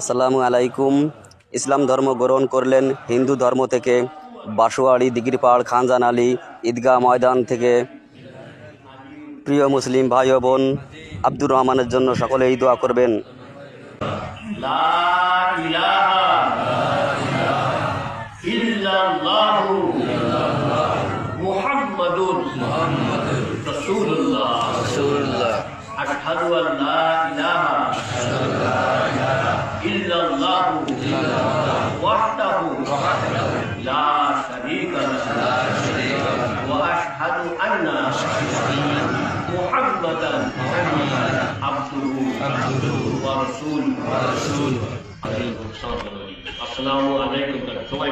আসসালামু আলাইকুম। ইসলাম ধর্ম গ্রহণ করলেন হিন্দু ধর্ম থেকে বাসুয়াড়ি দিগিরপাড় খানজান আলী ঈদগাহ ময়দান থেকে। প্রিয় মুসলিম ভাই ও বোন আব্দুর রহমানের জন্য সকলেই দোয়া করবেন। লা ইলাহা ইল্লাল্লাহু মুহাম্মাদুর রাসূলুল্লাহ। আশহাদু আন ইলাহা লা শারীকা লাহু ওয়া আশহাদু আন্না মুহাম্মাদান আবদুহু ওয়া রাসূলুহু আসসালামু আলাইকুম সবাই